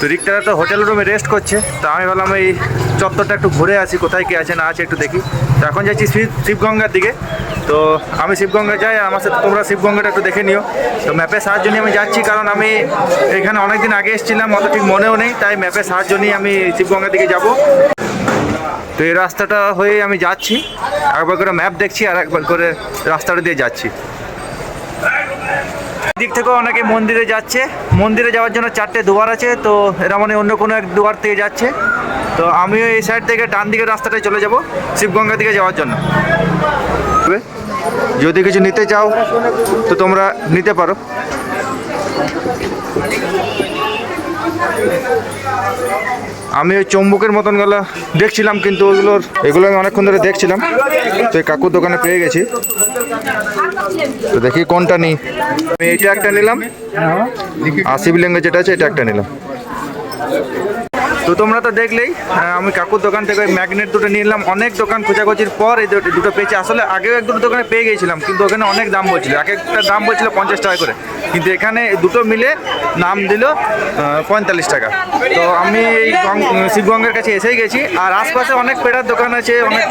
তো রিক্তারা তো হোটেল রুমে রেস্ট করছে। তো আমি ভাবলাম এই চত্বরটা একটু ঘুরে আসি, কোথায় কি আছে না আছে একটু দেখি। তো এখন যাচ্ছি শিব, শিবগঙ্গার দিকে। তো আমি শিবগঙ্গা যাই, আর আমার সাথে তোমরা শিবগঙ্গাটা একটু দেখে নিও। তো ম্যাপের সাহায্য নিয়ে আমি যাচ্ছি, কারণ আমি এখানে অনেকদিন আগে এসেছিলাম, অত ঠিক মনেও নেই, তাই ম্যাপের সাহায্য নিয়ে আমি শিবগঙ্গার দিকে যাব। তো এই রাস্তাটা হয়ে আমি যাচ্ছি, একবার করে ম্যাপ দেখছি, আর একবার করে রাস্তাটা দিয়ে যাচ্ছি। দিক থেকেও অনেকে মন্দিরে যাচ্ছে। মন্দিরে যাওয়ার জন্য চারটে দুয়ার আছে, তো এরা মানে অন্য কোনো এক দুয়ার থেকে যাচ্ছে। তো আমিও এই সাইড থেকে ডান দিকের রাস্তাটায় চলে যাব, শিবগঙ্গা দিকে যাওয়ার জন্য। যদি কিছু নিতে চাও, তো তোমরা নিতে পারো। আমি ওই চম্বুকের মতনগুলো দেখছিলাম, কিন্তু ওগুলোর এগুলো আমি অনেকক্ষণ ধরে দেখছিলাম। তো কাকুর দোকানে পেয়ে গেছি। তো দেখি কোনটা নিই। আমি এটা একটা নিলাম। আর শিবলিঙ্গ যেটা আছে এটা একটা নিলাম। তো তোমরা তো দেখলেই আমি কাকুর দোকান থেকে ম্যাগনেট দুটো নিলাম অনেক দোকান খোঁজাখুঁজির পর এই দুটো- পেয়েছি। আসলে আগেও এক দুটো দোকানে পেয়ে গিয়েছিলাম কিন্তু ওখানে অনেক দাম বলছিল। এক একটা দাম বলছিল পঞ্চাশ টাকা করে। কিন্তু এখানে দুটো মিলে নাম দিল পঁয়তাল্লিশ টাকা। তো আমি এই শিবগঙ্গার কাছে এসেই গেছি। আর আশপাশে অনেক পেড়ার দোকান আছে, অনেক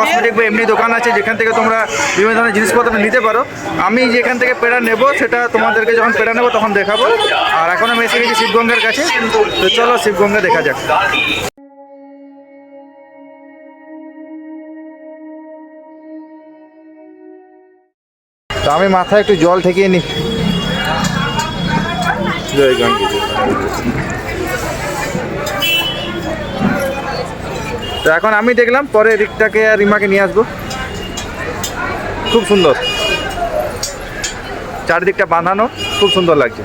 কসমেটিক বা এমনি দোকান আছে, যেখান থেকে তোমরা বিভিন্ন ধরনের জিনিসপত্র নিতে পারো। আমি যেখান থেকে পেড়া নেব, সেটা তোমাদেরকে যখন পেড়া নেব তখন দেখাবো। আর এখন আমি এসে গেছি শিবগঙ্গার কাছে। তো চলো শিবগঙ্গা দেখা যাক। তো আমি মাথায় একটু জল ঠেকিয়ে জয় তো এখন আমি দেখলাম পরে রিকটাকে আর রিমাকে নিয়ে আসব। খুব সুন্দর। চারিদিকটা বাঁধানো খুব সুন্দর লাগছে।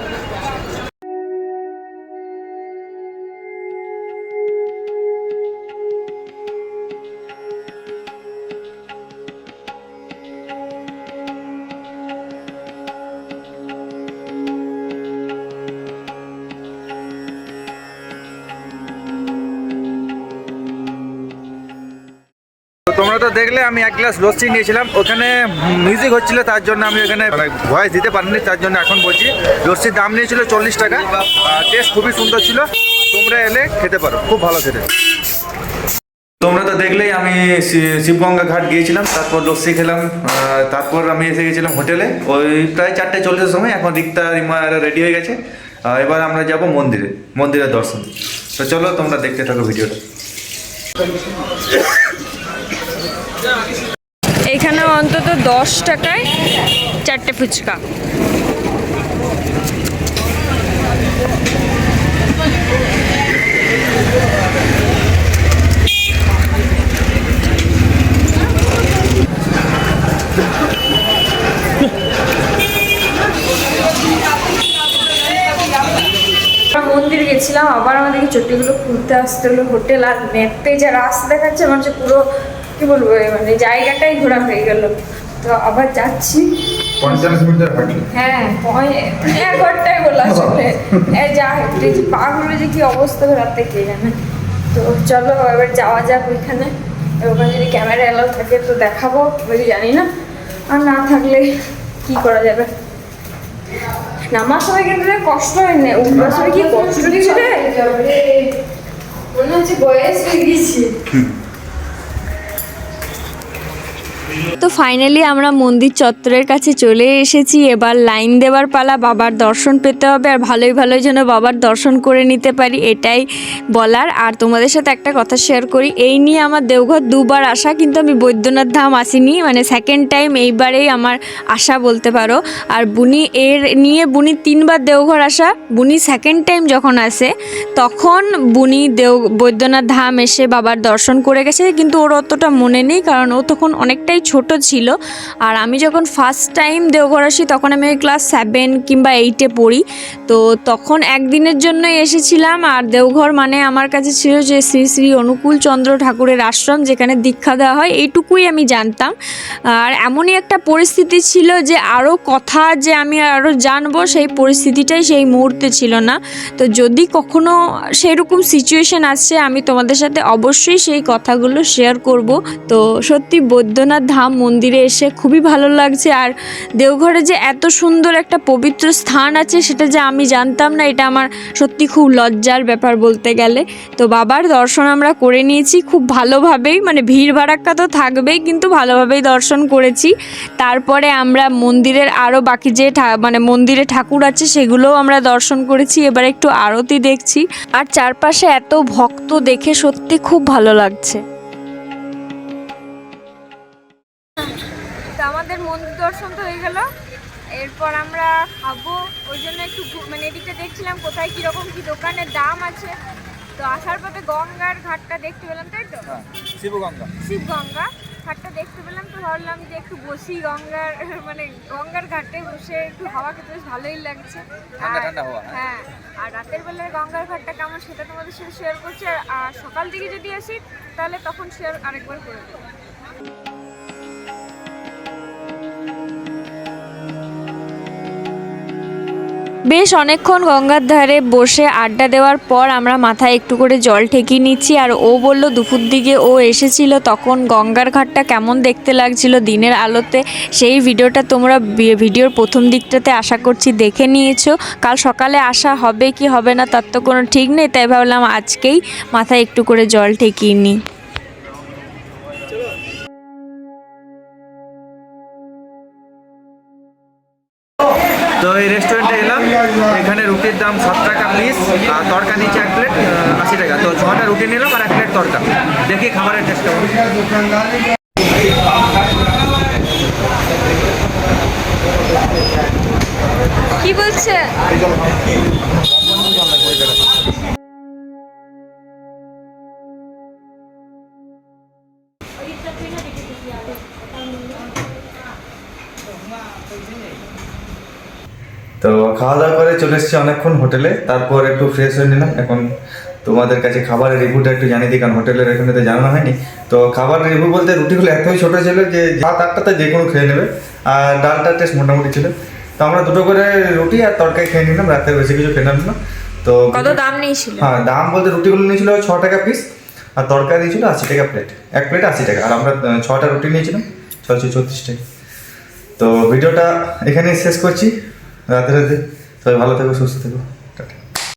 তো তোমরা তো দেখলে, আমি এক গ্লাস লস্যি নিয়েছিলাম। ওখানে মিউজিক হচ্ছিল, তার জন্য আমি ওখানে ভয়েস দিতে পারিনি, তার জন্য এখন বলছি লস্যির দাম নিয়েছিল চল্লিশ টাকা। টেস্ট খুবই সুন্দর ছিল, তোমরা এলে খেতে পারো, খুব ভালো খেতে। তোমরা তো দেখলেই আমি শিবগঙ্গা ঘাট গিয়েছিলাম, তারপর লস্যি খেলাম তারপর আমি এসে গেছিলাম হোটেলে। ওই প্রায় চারটে চল্লিশের সময় এখন রিক্তা, রিমা রেডি হয়ে গেছে। এবার আমরা যাব মন্দিরে, মন্দিরের দর্শন। তো চলো তোমরা দেখতে থাকো ভিডিওটা। এখানে অন্তত দশ টাকায় চারটে ফুচকা আমরা মন্দির গেছিলাম আবার আমাদেরকে চটিগুলো খুলতে আসতে হলো হোটেল আর ম্যাপে যা রাস্তা দেখাচ্ছে আমার যে পুরো কি বলব মানে জায়গাটাই ঘোরা হয়ে গেল। তো আবার যাচ্ছি। পঞ্চাশ মিনিটের হাঁটি হ্যাঁ এক ঘন্টায় যা পাগুলো কি অবস্থা কে জানে। তো চলো এবার যাওয়া যাক ওইখানে। ওখানে যদি ক্যামেরা থাকে তো দেখাবো যদি জানি না। আর না থাকলে কি করা যাবে? নামার সময় কিন্তু কষ্ট হয় না উঠবার সময় কি কষ্ট কিছু রে মনে হচ্ছে বয়স হয়ে গেছে। তো ফাইনালি আমরা মন্দির চত্বরের কাছে চলে এসেছি। এবার লাইন দেওয়ার পালা, বাবার দর্শন পেতে হবে আর ভালোই ভালোই যেন বাবার দর্শন করে নিতে পারি, এটাই বলার। আর তোমাদের সাথে একটা কথা শেয়ার করি, এই নিয়ে আমার দেওঘর দুবার আসা, কিন্তু আমি বৈদ্যনাথ ধাম আসিনি মানে সেকেন্ড টাইম এইবারেই আমার আশা বলতে পারো। আর বুনি এর নিয়ে বুনি তিনবার দেওঘর আসা, বুনি সেকেন্ড টাইম যখন আসে, তখন বুনি দেও, বৈদ্যনাথ ধাম এসে বাবার দর্শন করে গেছে, কিন্তু ওর অতটা মনে নেই, কারণ ও তখন অনেকটাই ছোট ছিল। আর আমি যখন ফার্স্ট টাইম দেওঘর আসি, তখন আমি ক্লাস সেভেন কিংবা এইটে পড়ি। তো তখন একদিনের জন্যই এসেছিলাম। আর দেওঘর মানে আমার কাছে ছিল যে শ্রী শ্রী অনুকূল চন্দ্র ঠাকুরের আশ্রম, যেখানে দীক্ষা দেওয়া হয়। এইটুকুই আমি জানতাম। আর এমনই একটা পরিস্থিতি ছিল যে আরও কথা যে আমি আরও জানব, সেই পরিস্থিতিটাই সেই মুহূর্তে ছিল না। তো যদি কখনো সেরকম সিচুয়েশন আসছে আমি তোমাদের সাথে অবশ্যই সেই কথাগুলো শেয়ার করব। তো সত্যি বৈদ্যনাথ ধাম মন্দিরে এসে খুবই ভালো লাগছে। আর দেওঘরে যে এত সুন্দর একটা পবিত্র স্থান আছে সেটা যে আমি জানতাম না, এটা আমার সত্যি খুব লজ্জার ব্যাপার বলতে গেলে। তো বাবার দর্শন আমরা করে নিয়েছি খুব ভালোভাবেই মানে ভিড় ভাড়াক্কা তো থাকবেই, কিন্তু ভালোভাবেই দর্শন করেছি। তারপরে আমরা মন্দিরের আরও বাকি যে মানে মন্দিরে ঠাকুর আছে সেগুলোও আমরা দর্শন করেছি, এবার একটু আরতি দেখছি। আর চারপাশে এত ভক্ত দেখে সত্যি খুব ভালো লাগছে। তো আমাদের মন্দির দর্শন তো হয়ে গেল। এরপর আমরা খাব ওই জন্য একটু মানে এদিকটা দেখছিলাম কোথায় কীরকম কী দোকানের দাম আছে। তো আসার পথে গঙ্গার ঘাটটা দেখতে পেলাম তাই তো? শিবগঙ্গা। শিব গঙ্গা ঘাটটা দেখতে পেলাম তো ভাবলাম যে একটু বসি গঙ্গার মানে গঙ্গার ঘাটে বসে একটু হাওয়া খেতে বেশ ভালোই লাগছে। আর- হ্যাঁ। আর রাতের বেলায় গঙ্গার ঘাটটা কেমন সেটা তোমাদের সাথে শেয়ার করছি। আর- আর সকাল দিকে যদি আসি তাহলে তখন শেয়ার আরেকবার করে দেবো। বেশ অনেকক্ষণ গঙ্গার ধারে বসে আড্ডা দেওয়ার পর আমরা মাথায় একটু করে জল ঠেকিয়ে নিচ্ছি। আর ও বলল, দুপুর দিকে ও এসেছিল, তখন গঙ্গার ঘাটটা কেমন দেখতে লাগছিল দিনের আলোতে? সেই ভিডিওটা তোমরা ভিডিওর প্রথম দিকটাতে আশা করছি দেখে নিয়েছো। কাল সকালে আসা হবে কি হবে না, তার তো কোনো ঠিক নেই। তাই ভাবলাম আজকেই মাথায় একটু করে জল ঠেকিয়ে নিই। তো এই রেস্টুরেন্টে এখানে রুটির দাম সাত টাকা পিস আর তরকা নিচে এক প্লেট আশি টাকা। তো ছটা রুটি নিলাম আর এক প্লেট তরকা। দেখি খাবারের টেস্ট কি বলছে? তো খাওয়া দাওয়া করে চলে এসেছি অনেকক্ষণ হোটেলে। তারপর একটু ফ্রেশ হয়ে নিলাম। এখন তোমাদের কাছে খাবারের রিভিউটা একটু জানিয়ে দিই কারণ হোটেলের এখানে তো জানানো হয়নি। তো খাবারের রিভিউ বলতে রুটিগুলো এতই ছোটো ছিল যে ভাত আটটাতে যে কোনো খেয়ে নেবে আর ডালটার টেস্ট মোটামুটি ছিল। তো আমরা দুটো করে রুটি আর তরকারি খেয়ে নিলাম রাতে বেশি কিছু খেলাম না। তো কত দাম নিয়েছিল? হ্যাঁ দাম বলতে রুটিগুলো নিয়েছিল ছ টাকা পিস আর তরকারি দিয়েছিল আশি টাকা প্লেট এক প্লেট আশি টাকা। আর আমরা ছটা রুটি নিয়েছিলাম ছশো ছত্রিশ টাকা। তো ভিডিওটা এখানেই শেষ করছি। রাতে রাতে সবাই ভালো থেকো সুস্থ থেকো।